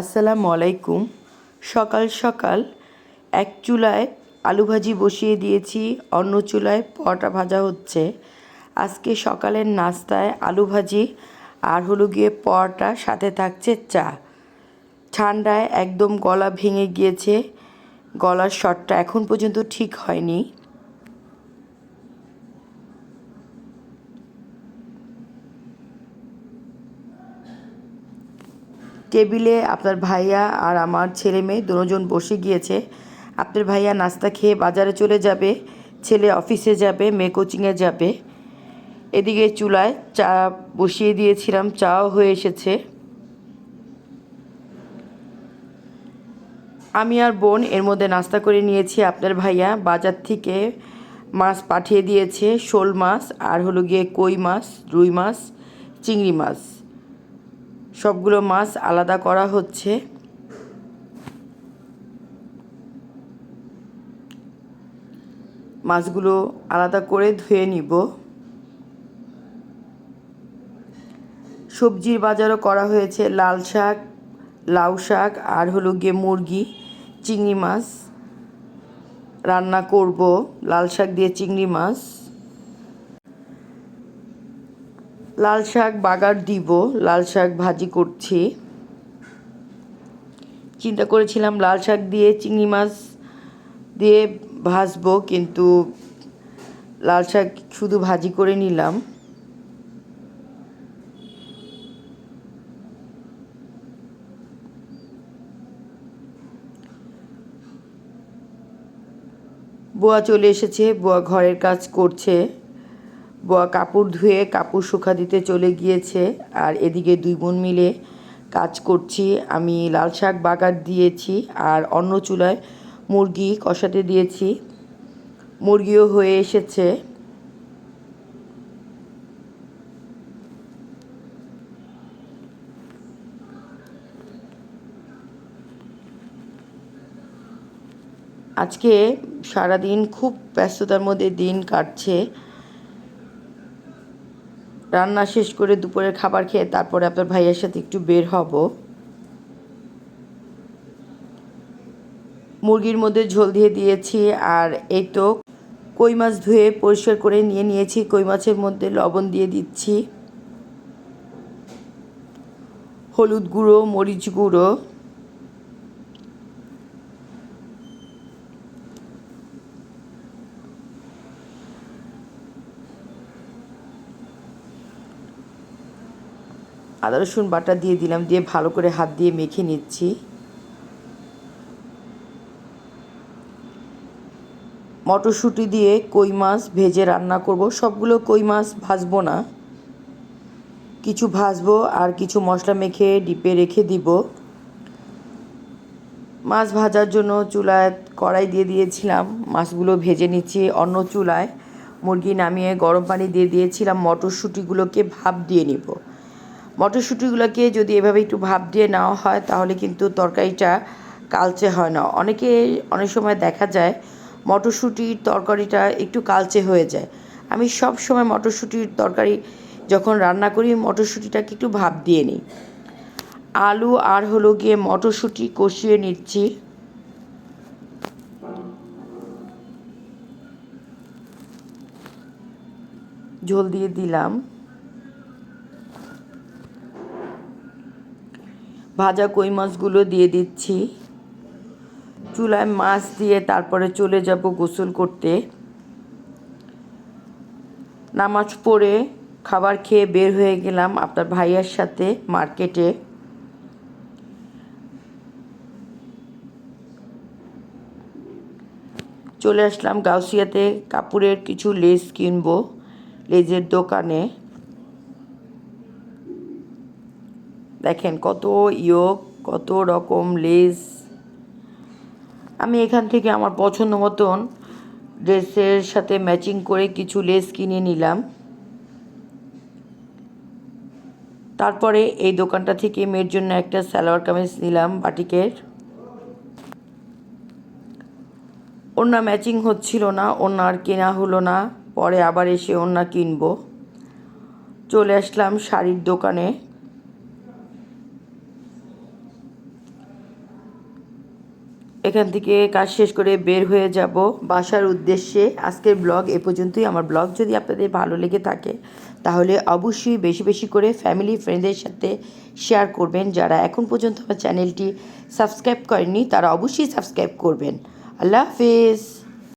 আসসালামু আলাইকুম। সকাল সকাল এক চুলায় আলু ভাজি বসিয়ে দিয়েছি, অন্য চুলায় পরোটা ভাজা হচ্ছে। আজকে সকালের নাস্তায় আলু ভাজি আর হলো গিয়ে পরোটা, সাথে থাকছে চা। ঠান্ডায় একদম গলা ভেঙে গিয়েছে, গলার শটটা এখন পর্যন্ত ঠিক হয়নি। টেবিলে আপনার ভাইয়া আর আমার ছেলে মেয়ে দুজন বসে গিয়েছে। আপনার ভাইয়া নাস্তা খেয়ে বাজারে চলে যাবে, ছেলে অফিসে যাবে, মেয়ে কোচিংয়ে যাবে। এদিকে চুলায় চা বসিয়ে দিয়েছিলাম, চাও হয়ে এসেছে। আমি আর বোন এর মধ্যে নাস্তা করে নিয়েছি। আপনার ভাইয়া বাজার থেকে মাছ পাঠিয়ে দিয়েছে, শোল মাছ, আর হলো গিয়ে কই মাছ, রুই মাছ, চিংড়ি মাছ। সবগুলো মাছ আলাদা করা হচ্ছে। মাছগুলো আলাদা করে ধুয়ে নিব। সবজির বাজারও করা হয়েছে, লাল শাক, লাউ শাক, আর হলো গিয়ে মুরগি, চিংড়ি মাছ। রান্না করব, লাল শাক দিয়ে চিংড়ি মাছ। লাল শাক বাগার দিব, লাল শাক ভাজি করছি। চিন্তা করেছিলাম লাল শাক দিয়ে চিংড়ি মাছ দিয়ে ভাজবো, কিন্তু লাল শাক শুধু ভাজি করে নিলাম। বুয়া চলে এসেছে, বুয়া ঘরের কাজ করছে। কাপড় ধুয়ে কাপড় শুকা দিতে চলে গিয়েছে। আর এদিকে দুই বোন মিলে কাজ করছি। আমি লাল শাক বাগার দিয়েছি আর অন্য চুলায় মুরগি কষাতে দিয়েছি। মুরগিও হয়ে এসেছে। আজকে সারাদিন খুব ব্যস্ততার মধ্যে দিন কাটছে। রান্না শেষ করে দুপুরের খাবার খেয়ে তারপরে আপনার ভাইয়ের সাথে একটু বের হব। মুরগির মধ্যে ঝোল দিয়ে দিয়েছি আর এই তো কই মাছ ধুয়ে পরিষ্কার করে নিয়ে নিয়েছি। কই মাছের মধ্যে লবণ দিয়ে দিচ্ছি। হলুদ গুঁড়ো, মরিচ গুঁড়ো। আদা, রসুন বাটা দিয়ে দিলাম, দিয়ে ভালো করে হাত দিয়ে মেখে নিচ্ছি। মটরশুঁটি দিয়ে কই মাছ ভেজে রান্না করব। সবগুলো কই মাছ ভাজবো না। কিছু ভাজবো আর কিছু মশলা মেখে ডিপে রেখে দিব। মাছ ভাজার জন্য চুলায় কড়াই দিয়ে দিয়েছিলাম। মাছগুলো ভেজে নিচ্ছি অন্য চুলায়। মুরগি নামিয়ে গরম পানি দিয়ে দিয়েছিলাম। মটরশুঁটিগুলোকে ভাপ দিয়ে নিব। মটরশুঁটিগুলোকে যদি এভাবে একটু ভাপ দিয়ে নেওয়া হয়, তাহলে কিন্তু তরকারিটা কালচে হয় না। অনেকে অনেক সময় দেখা যায় মটরশুঁটির তরকারিটা একটু কালচে হয়ে যায়। আমি সব সময় মটরশুঁটির তরকারি যখন রান্না করি, মটরশুঁটিটাকে একটু ভাপ দিয়ে নিই। আলু আর হলো গিয়ে মটরশুঁটি কষিয়ে নিচ্ছি। ঝোল দিয়ে দিলাম। ভাজা কই মাছগুলো দিয়ে দিচ্ছি। চুলায় মাছ দিয়ে তারপরে চলে যাব গোসল করতে। নামাজ পড়ে খাবার খেয়ে বের হয়ে গেলাম আপনার ভাইয়ার সাথে মার্কেটে। চলে আসলাম গাউসিয়াতে কাপড়ের কিছু লেস কিনবো, লেজের দোকানে। দেখেন কত ইয়োগ, কত রকম লেস আমি এখান থেকে আমার পছন্দ মতন ড্রেসের সাথে ম্যাচিং করে কিছু লেস কিনে নিলাম। তারপরে এই দোকানটা থেকে মেয়ের জন্য একটা সালোয়ার কামিজ নিলাম বাটিকের। ওনা ম্যাচিং হচ্ছিল না ওনা আর কেনা হলো না, পরে আবার এসে ওনা কিনবো। চলে আসলাম শাড়ির দোকানে। এখান থেকে কাজ শেষ করে বের হয়ে যাব। বাসার উদ্দেশ্যে আজকের ব্লগ এ পর্যন্তই। আমার ব্লগ যদি আপনাদের ভালো লেগে থাকে, তাহলে অবশ্যই বেশি বেশি করে ফ্যামিলি ফ্রেন্ডের সাথে শেয়ার করবেন। যারা এখন পর্যন্ত আমার চ্যানেলটি সাবস্ক্রাইব করেননি, তারা অবশ্যই সাবস্ক্রাইব করবেন। আল্লাহ হাফিজ।